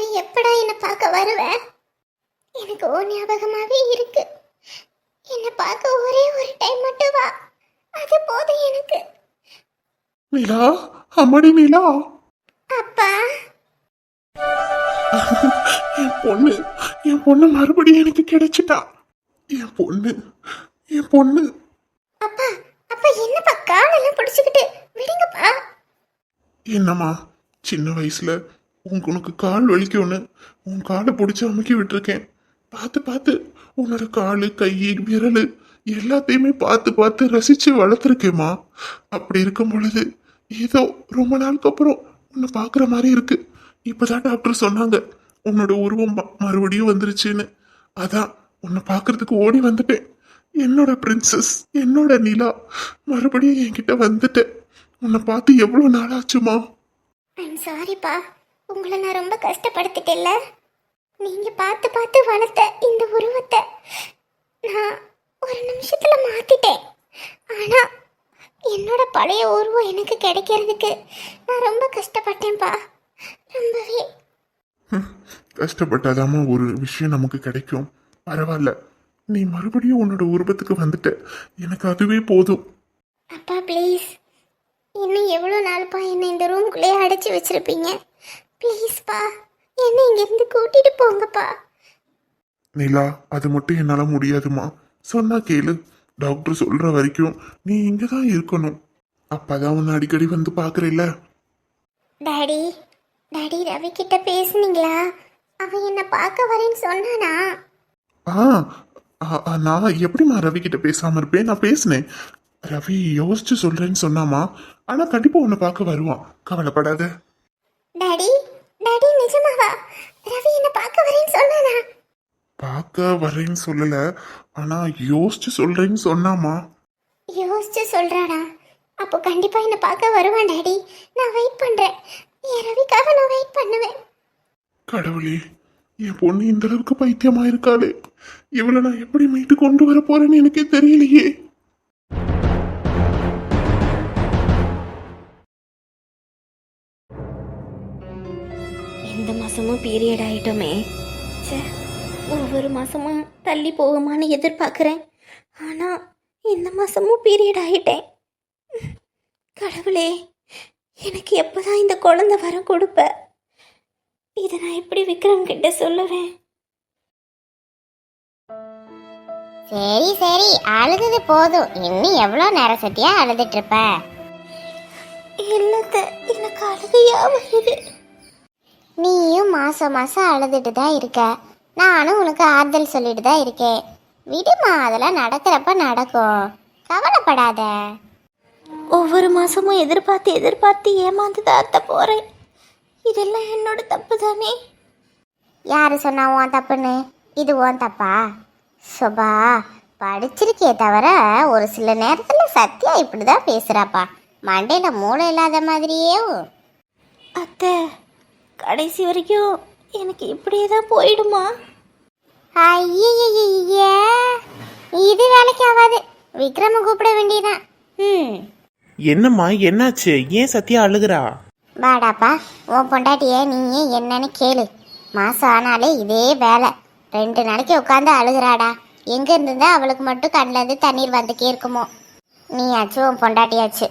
எப்படா என்னை பார்க்க வருவ? எனக்கு ஓ ஞாபகமாவே இருக்கு. என்னை பார்க்க ஒரே ஒரு டைம் மட்டும் வா. அது போதும் எனக்கு. நிலா அம்மாடி நிலா அப்பா. என் பொண்ணு என் பொண்ணு மறுபடியும் எனக்கு கிடைச்சிட்டா. என் பொண்ணு என் பொண்ணு. அப்பா அப்பா என்னப்பா காலெல்லாம் பிடிச்சிக்கிட்டு? விடுங்கப்பா. என்னம்மா சின்ன வயசுல உனக்கு உனக்கு கால் வலிக்கும்னு உன் காலை பிடிச்சி அமுக்கி விட்டுருக்கேன். பார்த்து பார்த்து உன்னோட காலு கை விரல் எல்லாத்தையுமே பார்த்து பார்த்து ரசித்து வளர்த்துருக்கேம்மா. அப்படி இருக்கும் பொழுது ஏதோ ரொம்ப நாளுக்கு அப்புறம் உன்னை பார்க்குற மாதிரி இருக்கு. இப்போதான் டாக்டர் சொன்னாங்க உன்னோட உருவம் மறுபடியும் வந்துருச்சுன்னு. அதான் உன்னை பார்க்கறதுக்கு ஓடி வந்துட்டேன். என்னோட பிரின்சஸ் என்னோட நிலா மறுபடியும் என்கிட்ட வந்துட்டேன் உன்னை பார்த்து எவ்வளோ நாள் ஆச்சுமா சாரிப்பா உங்களை நான் ரொம்ப கஷ்டப்படுத்திட்டேல்ல நீங்க பார்த்து பார்த்து வளர்த்த இந்த உருவத்தை நான் ஒரு நிமிஷத்துல மாத்திட்டேன். ஆனா என்னோட பழைய உருவம் எனக்கு கிடைக்கிறதுக்கு நான் ரொம்ப கஷ்டப்பட்டேன்ப்பா ரொம்பவே. கஷ்டப்பட்டாதாம்மா ஒரு விஷயம் நமக்கு கிடைக்கும். பரவாயில்ல. நீ மறுபடியும் உன்னோட உருவத்துக்கு வந்துட்ட. எனக்கு அதுவே போதும். அப்பா ப்ளீஸ் இன்னும் எவ்வளோ நாள்ப்பா என்னை இந்த ரூம்குள்ளேயே அடைச்சி வச்சிருப்பீங்க? ப்ளீஸ்ப்பா. என்னை இங்கேருந்து கூட்டிட்டு போங்கப்பா. நிலா அது மட்டும் என்னால முடியாதுமா. சொன்னா கேளு. டாக்டர் சொல்ற வரைக்கும் நீ இங்க தான் இருக்கணும். அப்பதான் உன்னை அடிக்கடி வந்து பாக்குறேல்ல டாடி டாடி ரவி கிட்ட பேசுனீங்களா? அவன் என்னை பார்க்க வரேன்னு சொன்னானா? ஆ ஆ, ஆ, நான் எப்படிம்மா ரவி கிட்ட பேசாம இருப்பேன்? நான் பேசினேன். ரவி யோசிச்சு சொல்றேன்னு சொன்னாமா? ஆனா கண்டிப்பா உன்னை பார்க்க வருவான். கவலைப்படாத. டாடி டாடி நிஜமாவா? ரவி என்னை பார்க்க வரேன்னு சொன்னானா? பார்க்க வரேன்னு சொல்லல ஆனா யோசிச்சு சொல்றேன்னு சொன்னாமா? யோசிச்சு சொல்றானா? அப்போ கண்டிப்பா என்னை பார்க்க வருவான் டாடி. நான் வெயிட் பண்றேன். என் ரவிக்காக நான் வெயிட் பண்ணுவேன். கடவுளே என் பொண்ணு இந்த அளவுக்கு பைத்தியமா இருக்காளே. இவளை நான் எப்படி மீட்டு கொண்டு வர போறேன்னு எனக்கே தெரியலையே. மாதமும் பீரியட் ஆகிட்டோமே ச்சே ஒவ்வொரு மாதமும் தள்ளி போகுமான்னு எதிர்பார்க்குறேன். ஆனால் இந்த மாதமும் பீரியட் ஆகிட்டேன் கடவுளே எனக்கு எப்போ தான் இந்த குழந்தை வரம் கொடுப்ப? இதை நான் எப்படி விக்ரம் கிட்ட சொல்லுவேன்? சரி சரி அழுதது போதும். இன்னும் எவ்வளோ நேரம் சத்தியா அழுதுட்டு இருப்ப? இல்லத்த எனக்கு அழுகையா வருது. நீயும் மாசம் மாசம் அழுதுட்டு தான் இருக்க. நானும் உனக்கு ஆறுதல் சொல்லிட்டு தான் இருக்கேன். விடுமா அதெல்லாம் நடக்கிறப்ப நடக்கும். கவலைப்படாத. ஒவ்வொரு மாதமும் எதிர்பார்த்து எதிர்பார்த்து ஏமாந்து தான் அத்த போகிறேன் இதெல்லாம் என்னோட தப்பு தானே யாரு சொன்னா உன் தப்புன்னு? இது உன் தப்பா? சுபா படிச்சிருக்கே தவிர ஒரு சில நேரத்துல சத்யா இப்படிதான் பேசுறாப்பா. மண்டையில மூளை இல்லாத மாதிரியே அத்தை கடைசி வரைக்கும் எனக்கு இப்படியே தான் போயிடுமா? ஐய இது வேலைக்கு ஆகாது. விக்ரம கூப்பிட வேண்டியதான் ம். என்னம்மா என்னாச்சு? ஏன் சத்யா அழுகுறா? வாடாப்பா உன் பொண்டாட்டிய நீயே என்னன்னு கேளு. மாசம் ஆனாலே இதே வேலை. ரெண்டு நாளைக்கு உட்காந்து அழுகுறாடா. எங்க இருந்துதான் அவளுக்கு மட்டும் கண்ணுல இருந்து தண்ணீர் வந்துக்கே இருக்குமோ. நீயாச்சு உன் பொண்டாட்டியாச்சு.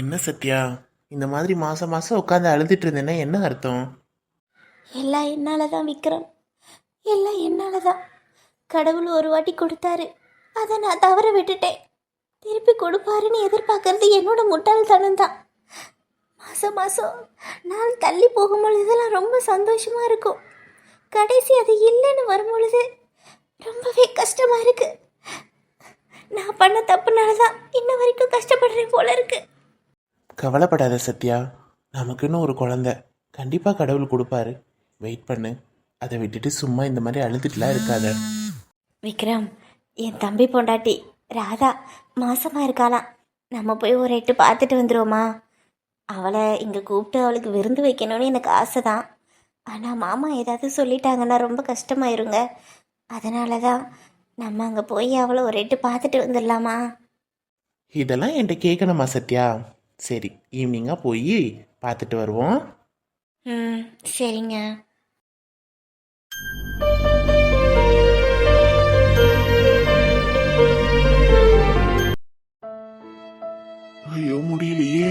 என்ன சத்யா? இந்த மாதிரி மாசம் மாசம் உட்காந்து அழுதுட்டு இருந்தேன்னா என்ன அர்த்தம்? எல்லாம் என்னால தான் விக்ரம். எல்லாம் என்னால தான் கடவுள் ஒரு வாட்டி கொடுத்தாரு. அதை நான் தவற விட்டுட்டேன். திருப்பி கொடுப்பாருன்னு எதிர்பார்க்கறது என்னோட முட்டாள்தனம் தான் மாதம் மாதம் நாள் தள்ளி போகும்பொழுதெல்லாம் ரொம்ப சந்தோஷமாக இருக்கும். கடைசி அது இல்லைன்னு வரும்பொழுது ரொம்பவே கஷ்டமாக இருக்கு. நான் பண்ண தப்புனால தான் இன்ன வரைக்கும் கஷ்டப்படுறேன் போல இருக்குது கவலைப்படாத சத்யா. நமக்குன்னு ஒரு குழந்தை. கண்டிப்பா கடவுள் கொடுப்பாரு. வெயிட் பண்ணு. அதை விட்டுட்டு சும்மா இந்த மாதிரி அழுதுட்டுலாம் இருக்காத. விக்ரம் என் தம்பி பொண்டாட்டி ராதா மாசமா இருக்காளாம். நம்ம போய் ஒரு எட்டு பார்த்துட்டு வந்துருவோமா? அவளை இங்கே கூப்பிட்டு அவளுக்கு விருந்து வைக்கணும்னு எனக்கு ஆசை தான் ஆனால் மாமா ஏதாவது சொல்லிட்டாங்கன்னா ரொம்ப கஷ்டமாயிருங்க. அதனால தான் நம்ம அங்கே போய் அவளை ஒரு எட்டு பார்த்துட்டு வந்துடலாமா? இதெல்லாம் என்கிட்ட கேட்கணுமா சத்யா? சரி ஈவினிங்காக போய் பார்த்துட்டு வருவோம். ம் சரிங்க. ஐயோ முடியலையே.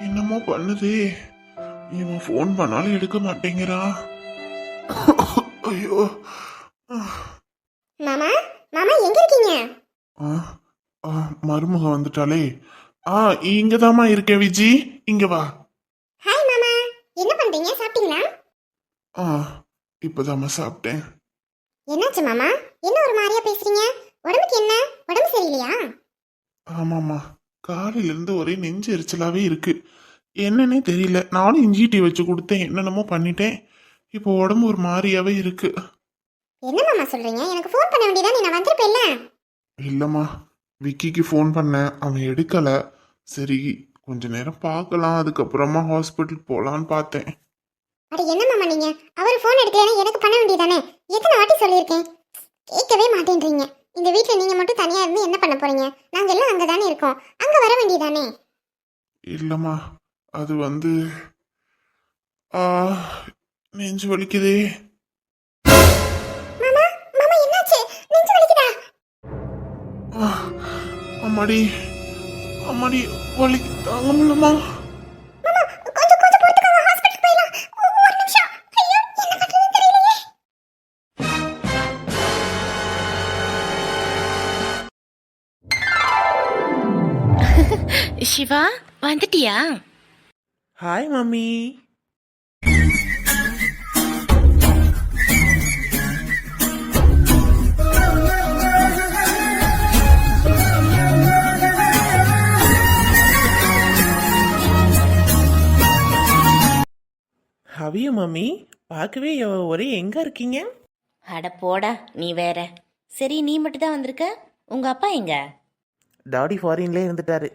என்னமோ பண்ணுதே. இவன் ஃபோன் பண்ணாலும் எடுக்க மாட்டேங்கிறான் ஐயோ. மாமா மாமா எங்க இருக்கீங்க? ஆ, ஆ, மருமக வந்துட்டாளே. ஆ இங்கதாம்மா இருக்கேன் விஜி. இங்க வா. ஹாய் மாமா. என்ன பண்றீங்க? சாப்பிட்டீங்களா? ஆ இப்பதாம்மா சாப்பிட்டேன். என்னாச்சு மாமா? என்ன ஒரு மாதிரியா பேசுறீங்க? உடம்புக்கு என்ன? உடம்பு சரியில்லையா? ஆமாம்மா. காலையில இருந்து ஒரே நெஞ்சு எரிச்சலாவே இருக்கு. என்னன்னே தெரியல. நானும் இஞ்சி டீ வச்சு கொடுத்தேன். என்னென்னமோ பண்ணிட்டேன். இப்போ உடம்பு ஒரு மாதிரியாவே இருக்கு. என்ன மாமா சொல்றீங்க? எனக்கு ஃபோன் பண்ண வேண்டியதானே நான் வந்திருப்பேன்ல. இல்லம்மா. விக்கிக்கு ஃபோன் பண்ணேன். அவன் எடுக்கல. சரி கொஞ்ச நேரம் பார்க்கலாம். அதுக்கப்புறமா ஹாஸ்பிட்டல் போலான்னு பார்த்தேன். அட என்ன மாமா நீங்க? அவர் ஃபோன் எடுக்கலைன்னா எனக்கு பண்ண வேண்டியதானே? எத்தனை வாட்டி சொல்லியிருக்கேன்? கேட்கவே மாட்டேன்றீங்க. இந்த வீட்ல நீங்க மட்டும் தனியா இருந்து என்ன பண்ண போறீங்க? நாங்க எல்லாம் அங்க தானே இருக்கோம். அங்க வர வேண்டியதானே? இல்லம்மா. அது வந்து ஆ நெஞ்சு வலிக்குதே. அம்மாடி அம்மாடி வலி தாங்க தெரியலையே. சிவா வந்துட்டியா? Hi mummy. மம்மி. பார்க்கவே ஒரே எங்கே இருக்கீங்க? அட போடா நீ வேற. சரி நீ மட்டும் தான் வந்திருக்க? உங்க அப்பா எங்க? டாடி ஃபாரின்லேயே இருந்துட்டாரு.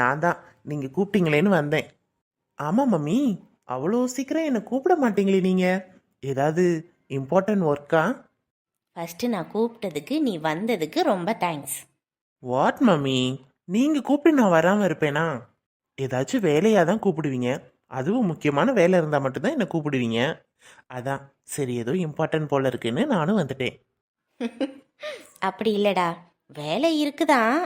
நான் தான். நீங்கள் கூப்பிட்டீங்களேன்னு வந்தேன். ஆமாம் மம்மி. அவ்வளோ சீக்கிரம் என்னை கூப்பிட மாட்டீங்களே நீங்கள் ஏதாவது இம்பார்ட்டன்ட் ஒர்க்கா ஃபர்ஸ்ட் நான் கூப்பிட்டதுக்கு நீ வந்ததுக்கு ரொம்ப தேங்க்ஸ் வாட் மம்மி? நீங்கள் கூப்பிட்டு நான் வராமல் இருப்பேனா? ஏதாச்சும் வேலையாக தான் கூப்பிடுவீங்க. அதுவும் முக்கியமான வேலை இருந்தால் மட்டும்தான் என்னை கூப்பிடுவீங்க. அதான் சரி ஏதோ இம்பார்ட்டன்ட் போல இருக்குன்னு நானும் வந்துட்டேன். அப்படி இல்லடா. வேலை இருக்குதான்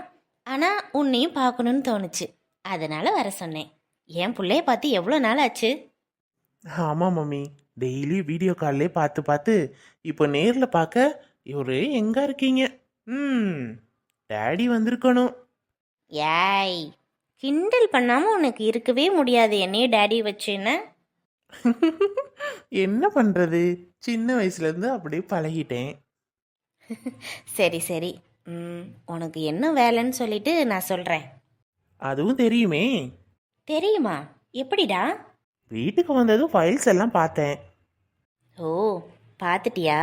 ஆனா உன்னையும் பார்க்கணும்னு தோணுச்சு. அதனால வர சொன்னேன். என் பிள்ளைய பார்த்து எவ்வளோ நாள் ஆச்சு? ஆமாம் மம்மி. டெய்லி வீடியோ கால்லே பார்த்து பார்த்து இப்போ நேரில் பார்க்க இவரு எங்கே இருக்கீங்க? ம் டேடி வந்திருக்கணும். ஏய் கிண்டல் பண்ணாம உனக்கு இருக்கவே முடியாது. என்னையே டேடி வச்சுன்னு என்ன? பண்ணுறது சின்ன வயசுலேருந்து அப்படியே பழகிட்டேன். சரி சரி. ம், உனக்கு என்ன வேலைன்னு சொல்லிட்டு நான் சொல்கிறேன் அதுவும் தெரியுமே. தெரியுமா? எப்படிடா? வீட்டுக்கு வந்ததும் ஃபைல்ஸ் எல்லாம் பார்த்தேன். ஓ பார்த்துட்டியா?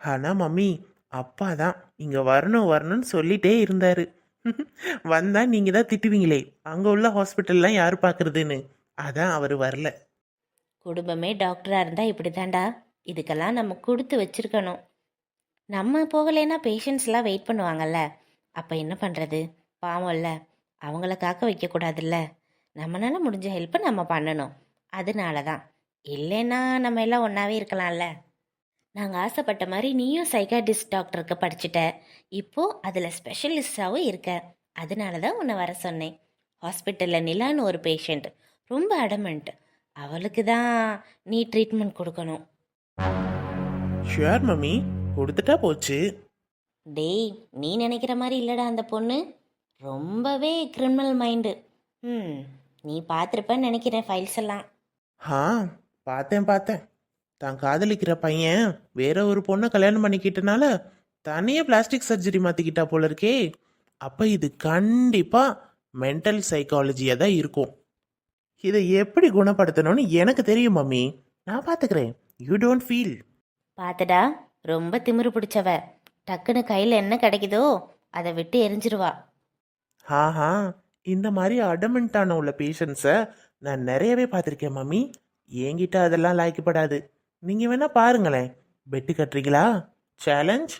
ஆனால் மம்மி அப்பா தான் இங்கே வரணும் வரணும்னு சொல்லிட்டே இருந்தார். வந்தால் நீங்கள் தான் திட்டுவீங்களே. அங்கே உள்ள ஹாஸ்பிட்டல்லாம் யார் பார்க்குறதுன்னு அதான் அவர் வரல. குடும்பமே டாக்டராக இருந்தால் இப்படி தாண்டா இதுக்கெல்லாம் நம்ம கொடுத்து வச்சிருக்கணும். நம்ம போகலைன்னா பேஷண்ட்ஸ்லாம் வெயிட் பண்ணுவாங்கல்ல. அப்போ என்ன பண்ணுறது பாவம்ல அவங்கள காக்க வைக்கக்கூடாதுல்ல நம்மளால முடிஞ்ச ஹெல்ப்பை நம்ம பண்ணணும். அதனால தான் இல்லைன்னா நம்ம எல்லாம் ஒன்றாவே இருக்கலாம்ல. நாங்கள் ஆசைப்பட்ட மாதிரி நீயும் சைக்காட்டிஸ்ட் டாக்டருக்கு படிச்சுட்ட. இப்போ அதில் ஸ்பெஷலிஸ்டாகவும் இருக்க. அதனால தான் உன்னை வர சொன்னேன். ஹாஸ்பிட்டலில் நிலான்னு ஒரு பேஷண்ட் ரொம்ப அடமெண்ட் அவளுக்கு தான் நீ ட்ரீட்மெண்ட் கொடுக்கணும். ஷுவர் மம்மி கொடுத்துட்டா போச்சு. டேய் நீ நினைக்கிற மாதிரி இல்லைடா அந்த பொண்ணு. ரொம்பவே கிரிமினல் மைண்டு ம் நீ பார்த்துருப்பேன்னு நினைக்கிறேன் ஃபைல்ஸ் எல்லாம். ஆ பார்த்தேன் பார்த்தேன். தான் காதலிக்கிற பையன் வேற ஒரு பொண்ணை கல்யாணம் பண்ணிக்கிட்டனால தனியே பிளாஸ்டிக் சர்ஜரி மாற்றிக்கிட்டா போல இருக்கே. அப்போ இது கண்டிப்பாக மென்டல் சைக்காலஜியாக தான் இருக்கும். இதை எப்படி குணப்படுத்தணும்னு எனக்கு தெரியும் மம்மி. நான் பார்த்துக்கிறேன் யூ டோன்ட் ஃபீல் பார்த்துடா ரொம்ப திமிரு பிடிச்சவ. டக்குன்னு கையில் என்ன கிடைக்குதோ அதை விட்டு எரிஞ்சிருவா. ஆஹா இந்த மாதிரி அடமெண்ட்டான உள்ள பேஷண்ட்ஸை நான் நிறையவே பார்த்துருக்கேன் மம்மி. என்கிட்ட அதெல்லாம் லாய்க்கப்படாது நீங்கள் வேணா பாருங்களேன். பெட்டு கட்டுறீங்களா? சேலஞ்ச்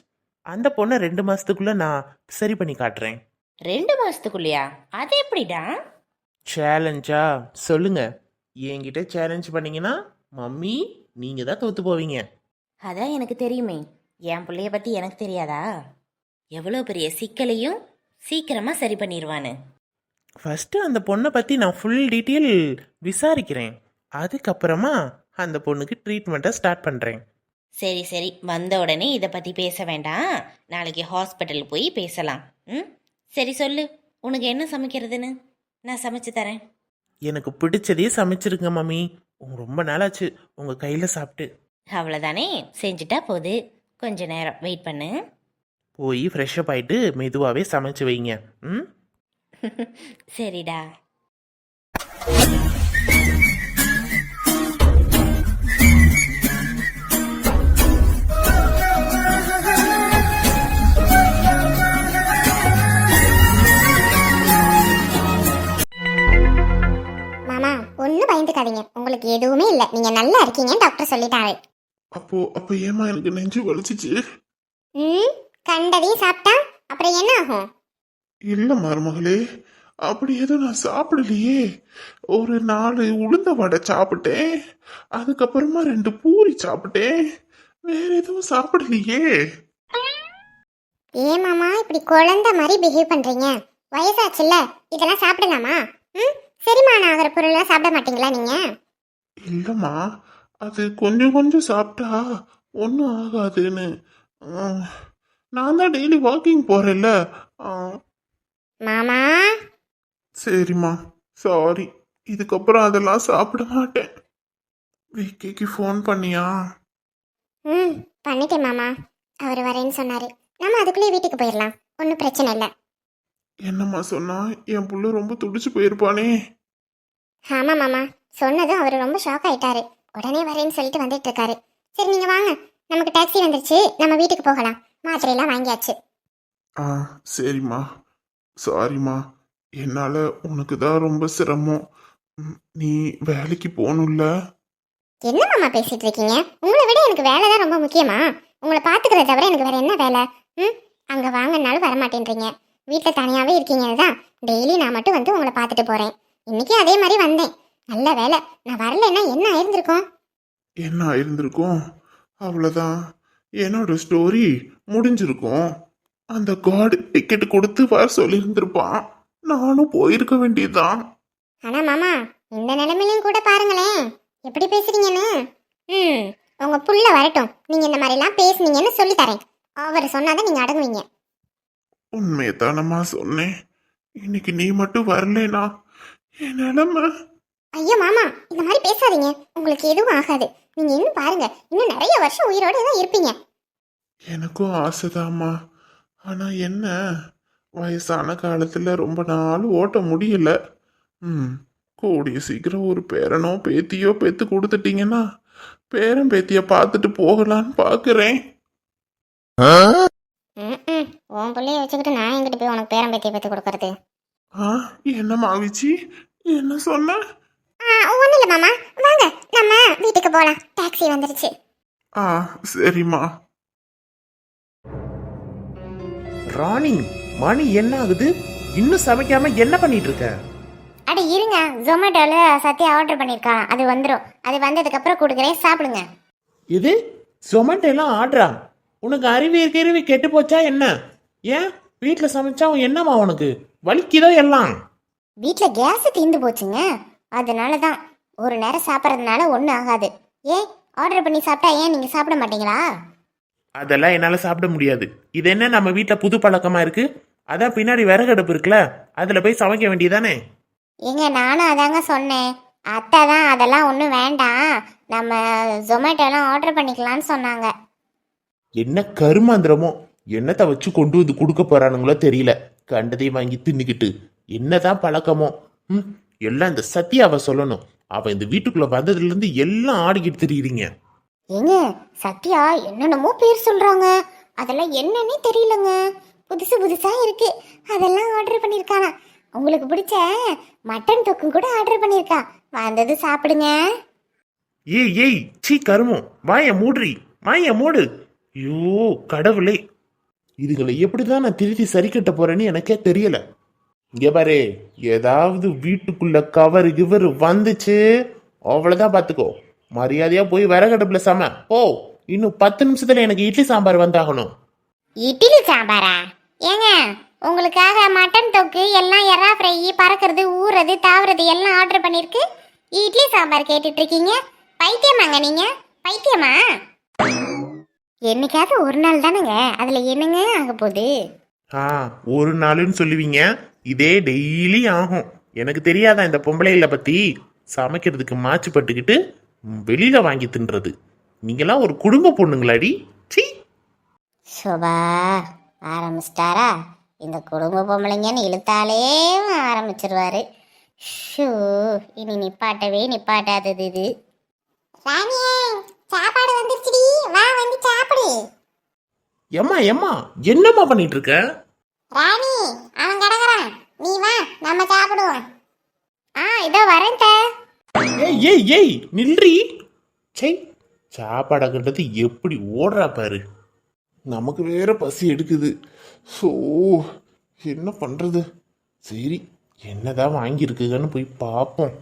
அந்த பொண்ணை ரெண்டு மாதத்துக்குள்ளே நான் சரி பண்ணி காட்டுறேன். ரெண்டு மாசத்துக்குள்ளயா? அது எப்படிடா? சேலஞ்சா சொல்லுங்க. என்கிட்ட சேலஞ்ச் பண்ணீங்கன்னா மம்மி நீங்கள் தான் தோத்து போவீங்க. அதான் எனக்கு தெரியுமே. என் பிள்ளைய பத்தி எனக்கு தெரியாதா? எவ்வளோ பெரிய சிக்கலையும் சீக்கிரமா சரி பண்ணிடுவான்னு ஃபஸ்ட்டு அந்த பொண்ணை பற்றி நான் ஃபுல் டீட்டெயில் விசாரிக்கிறேன். அதுக்கப்புறமா அந்த பொண்ணுக்கு ட்ரீட்மெண்ட்டை ஸ்டார்ட் பண்ணுறேன் சரி சரி. வந்த உடனே இதை பத்தி பேச வேண்டாம். நாளைக்கு ஹாஸ்பிட்டல் போய் பேசலாம். ம்? சரி சொல்லு. உனக்கு என்ன சமைக்கிறதுன்னு? நான் சமைச்சு தரேன். எனக்கு பிடிச்சதே சமைச்சிருங்க மம்மி. உங்க ரொம்ப நாளாச்சு. உங்கள் கையில் சாப்பிட்டு. அவ்வளோதானே செஞ்சுட்டா போது. கொஞ்ச நேரம். வெயிட் பண்ணு. போய் ஃப்ரெஷ்அப் ஆயிட்டு மெதுவாகவே சமைச்சு வைங்க. ம்? சரிடா. பயந்துக்காதீங்க உங்களுக்கு எதுவுமே இல்லை. நீங்க நல்லா இருக்கீங்கன்னு டாக்டர் சொல்லிட்டாரு. அப்போ அப்போ ஏமா எனக்கு நெஞ்சு வலிச்சிச்சு? ம் கண்டதையும் சாப்பிட்டா? அப்புறம் என்ன ஆகும்? இல்ல மருமகளே அப்படி எதுவும் நான் சாப்பிடலையே. ஒரு நாலு உளுந்த வடை சாப்பிட்டேன். அதுக்கப்புறமா ரெண்டு பூரி சாப்பிட்டேன். வேற எதுவும் சாப்பிடலையே. ஏன் மாமா இப்படி குழந்தை மாதிரி பிஹேவ் பண்றீங்க? வயசாச்சுல்ல. இதெல்லாம் சாப்பிடலாமா? ம்? செரிமானம் ஆகிற பொருள்லாம் சாப்பிட மாட்டீங்களா நீங்க? இல்லம்மா அது கொஞ்சம் கொஞ்சம் சாப்பிட்டா ஒன்றும் ஆகாதுன்னு. நான் தான் டெய்லி வாக்கிங் போறேன்ல. ஆ, மாமா? சரிம்மா சாரி இதுக்கப்புறம் அதெல்லாம் சாப்பிட மாட்டேன். விக்கிக்கு ஃபோன் பண்ணியா? ம் பண்ணிட்டேன் மாமா. அவர் வரேன்னு சொன்னாரு. நம்ம அதுக்குள்ளேயே வீட்டுக்கு போயிடலாம். ஒன்றும் பிரச்சனை இல்லை. என்னம்மா சொன்னா? என் புள்ள ரொம்ப துடிச்சு போயிருப்பானே. ஆமா மாமா. சொன்னதும் அவர் ரொம்ப ஷாக் ஆயிட்டாரு. உடனே வரேன்னு சொல்லிட்டு வந்துட்டு இருக்காரு சரி நீங்க வாங்க. நமக்கு டாக்ஸி வந்துருச்சு. நம்ம வீட்டுக்கு போகலாம். மாத்திரையெல்லாம் வாங்கியாச்சு. ஆ சரிம்மா. சாரிம்மா என்னால் உனக்கு தான் ரொம்ப சிரமம். ம், நீ வேலைக்கு போகணும்ல? என்ன மாமா பேசிட்டு இருக்கீங்க உங்களை விட எனக்கு வேலை தான் ரொம்ப முக்கியமா? உங்களை பாத்துக்கிறத தவிர எனக்கு வேற என்ன வேலை? ம் அங்க வாங்கனாலும் வர மாட்டேன்றீங்க வீட்டில் தனியாவே இருக்கீங்கன்னு தான். டெய்லி நான் மட்டும் வந்து உங்களை பார்த்துட்டு போறேன். இன்னைக்கு அதே மாதிரி வந்தேன். நல்ல வேலை நான் வரலைன்னா என்ன ஆயிருந்திருக்கும்? என்ன ஆயிருந்திருக்கும்? அவ்வளோதான் என்னோட ஸ்டோரி முடிஞ்சிருக்கும். அந்த காடு டிக்கெட் கொடுத்து வர சொல்லியிருந்திருப்பான். நானும் போயிருக்க வேண்டியதுதான். ஆனா மாமா இந்த நிலைமையிலும் கூட பாருங்களேன். எப்படி பேசுறீங்கன்னு? ம் உங்க புள்ள வரட்டும். நீங்க இந்த மாதிரிலாம் பேசுனீங்கன்னு சொல்லி தரேன். அவர் சொன்னாதான் நீங்க அடங்குவீங்க. உண்மையை தானம்மா சொன்னேன். இன்னைக்கு நீ மட்டும் வரலேனா என் நிலைமை? ஐயோ மாமா இந்த மாதிரி பேசாதீங்க. உங்களுக்கு எதுவும் ஆகாது. நீங்க இன்னும் பாருங்க இன்னும் நிறைய வருஷம் உயிரோட தான் இருப்பீங்க. எனக்கும் ஆசைதாம்மா ஆனா என்ன? வயசான காலத்துல ரொம்ப நாள் ஓட்ட முடியல. ம் கூடிய சீக்கிரம் ஒரு பேரனோ பேத்தியோ பெத்து கொடுத்துட்டீங்கன்னா பேரன் பேத்திய பார்த்துட்டு போகலான்னு ம் உன் பிள்ளைய வச்சுக்கிட்டு நான் எங்கிட்ட போய் உனக்கு பேரம் பேத்தியை பற்றி கொடுக்கறது? ஆ என்ன மாவிச்சி? என்ன சொன்ன? ஒன்றும் இல்லை மாமா. வாங்க நம்ம வீட்டுக்கு போகலாம் டாக்ஸி வந்துருச்சு. ஆ சரிம்மா. ராணி மணி என்ன ஆகுது? இன்னும் சமைக்காம என்ன பண்ணிட்டு இருக்க அட இருங்க. ஜொமேட்டோவில் சத்யா ஆர்டர் பண்ணியிருக்கான் அது வந்துடும் அது வந்ததுக்கப்புறம் கொடுக்குறேன் சாப்பிடுங்க. இது சொமேட்டோ எல்லாம் ஆர்டரா உனக்கு அறிவு கிருவி கெட்டு போச்சா என்ன? ஏன்? வீட்டில் சமைச்சா என்னம்மா உனக்கு வலிக்குதோ எல்லாம். வீட்டில் கேஸ் தீர்ந்து போச்சுங்க. அதனால தான் ஒரு நேரம் சாப்பிட்றதுனால ஒன்றும் ஆகாது. ஏன் ஆர்டர் பண்ணி சாப்பிட்டா ஏன் நீங்கள் சாப்பிட மாட்டீங்களா? அதெல்லாம் என்னால் சாப்பிட முடியாது. இது என்ன நம்ம வீட்டில் புது பழக்கமா இருக்கு? அதான் பின்னாடி விறகடுப்பு இருக்குல்ல அதில் போய் சமைக்க வேண்டியதானே? ஏங்க நானும் அதாங்க சொன்னேன். அத்தை தான் அதெல்லாம் ஒன்றும் வேண்டாம். நம்ம ஜொமேட்டோலாம் ஆர்டர் பண்ணிக்கலாம்னு சொன்னாங்க. என்ன கருமாந்திரமோ? என்னத்தை வச்சு கொண்டு வந்து கொடுக்க போறானுங்களோ தெரியல. கண்டதையும் வாங்கி தின்னுக்கிட்டு. என்னதான் பழக்கமோ? ம்? எல்லாம் இந்த சத்யாவை சொல்லணும். அவ இந்த வீட்டுக்குள்ள வந்ததுல இருந்து எல்லாம் ஆடிக்கிட்டு திரியுறீங்க ஏங்க சத்யா என்னென்னமோ பேர் சொல்றாங்க. அதெல்லாம் என்னன்னே தெரியலங்க. புதுசு புதுசா இருக்கு. அதெல்லாம் ஆர்டர் பண்ணிருக்கானா உங்களுக்கு பிடிச்ச மட்டன் தொக்கும் கூட ஆர்டர் பண்ணிருக்கா வந்தது சாப்பிடுங்க. ஏய் ஏய் சீ கருமம் வாய மூடுறி. வாய மூடு. ஐயோ கடவுளே. இதுகளை எப்படிதான் நான் திருத்தி சரி கட்ட போறேன்னு எனக்கே தெரியல. இங்க பாரு ஏதாவது வீட்டுக்குள்ள கவர் கிவர் வந்துச்சு. அவ்வளவுதான் பாத்துக்கோ. மரியாதையா போய் விறகடுப்புல சம. ஓ இன்னும் பத்து நிமிஷத்துல எனக்கு இட்லி சாம்பார் வந்தாகணும். இட்லி சாம்பாரா? ஏங்க உங்களுக்காக மட்டன் தொக்கு எல்லாம் எறா ஃப்ரை பறக்கிறது ஊறது தாவுறது எல்லாம் ஆர்டர் பண்ணிருக்கு. இட்லி சாம்பார் கேட்டுட்டு இருக்கீங்க. பைத்தியமாங்க நீங்க. பைத்தியமா? என்னைக்காவது ஒரு நாள் தானேங்க. அதுல என்னங்க ஆக போகுது? ஆ ஒரு நாளுன்னு சொல்லுவீங்க. இதே டெய்லி ஆகும். எனக்கு தெரியாதா இந்த பொம்பளைகளை பத்தி? சமைக்கிறதுக்கு மாச்சு பட்டுக்கிட்டு வெளியில வாங்கி தின்றது. நீங்களாம் ஒரு குடும்ப பொண்ணுங்களாடி. சீ சோபா ஆரம்பிச்சிட்டாரா? இந்த குடும்ப பொம்பளைங்கன்னு இழுத்தாலே ஆரம்பிச்சிருவாரு. ஷூ இனி நிப்பாட்டவே நிப்பாட்டாதது இது. ராணியே சாப்பாடு வந்துருச்சுடி. வா வந்து சாப்பிடு எம்மா எம்மா என்னம்மா பண்ணிட்டு இருக்க ராணி அவன் கிடக்குறான். நீ வா நம்ம சாப்பிடுவோம். ஆ இதோ வரேன் தே. ஏய் ஏய் ஏய் நில்றி. சை சாப்பாடை கண்டது எப்படி ஓடுறா பாரு. நமக்கு வேற பசி எடுக்குது. ஸோ என்ன பண்றது? சரி என்னதான் வாங்கியிருக்குங்கன்னு போய் பார்ப்போம்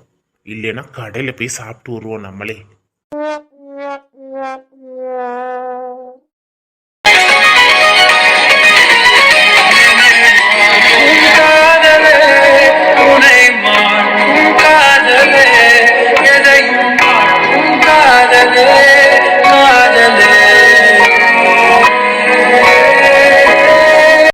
இல்லைன்னா கடையில் போய் சாப்பிட்டு வருவோம் நம்மளே.